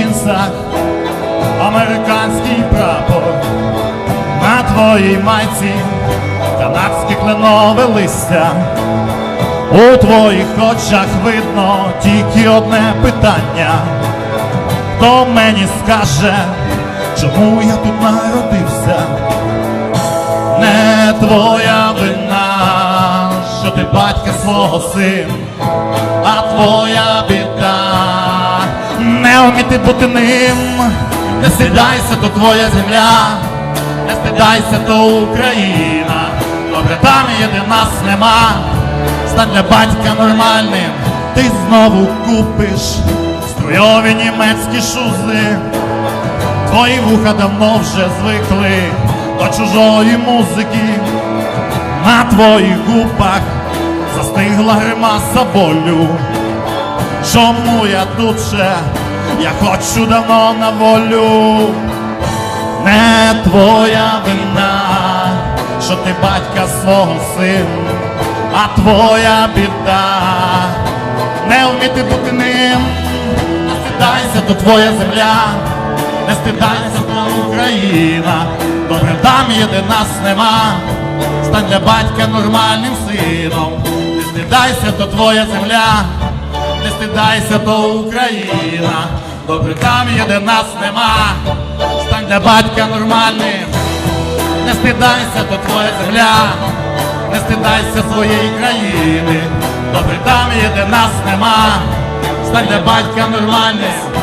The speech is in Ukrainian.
джинсах американський прапор, на твоїй майці канадське кленове листя. У твоїх очах видно тільки одне питання. Хто мені скаже, чому я тут народився? Не твоя вина, що ти батька свого син, а твоя біда вміти бути ним, не стидайся, то твоя земля, не стидайся, то Україна. Добре, там є, де нас нема. Стань для батька нормальним, ти знову купиш струйові німецькі шузи. Твої вуха давно вже звикли до чужої музики. На твоїх губах застигла гримаса болю. Чому я тут ще? Я хочу давно на волю. Не твоя вина, що ти батька свого син, а твоя біда. Не вміти бути ним, не стидайся, то твоя земля, не стидайся, то Україна. Добре, там є, де нас нема. Стань для батька нормальним сином. Не стидайся, то твоя земля, не стидайся, то Україна. Добре, там є, де нас нема. Стань для батька нормальним. Не стидайся, то твоя земля, не стидайся своєї країни. Добре, там є, де нас нема. Стань для батька нормальним.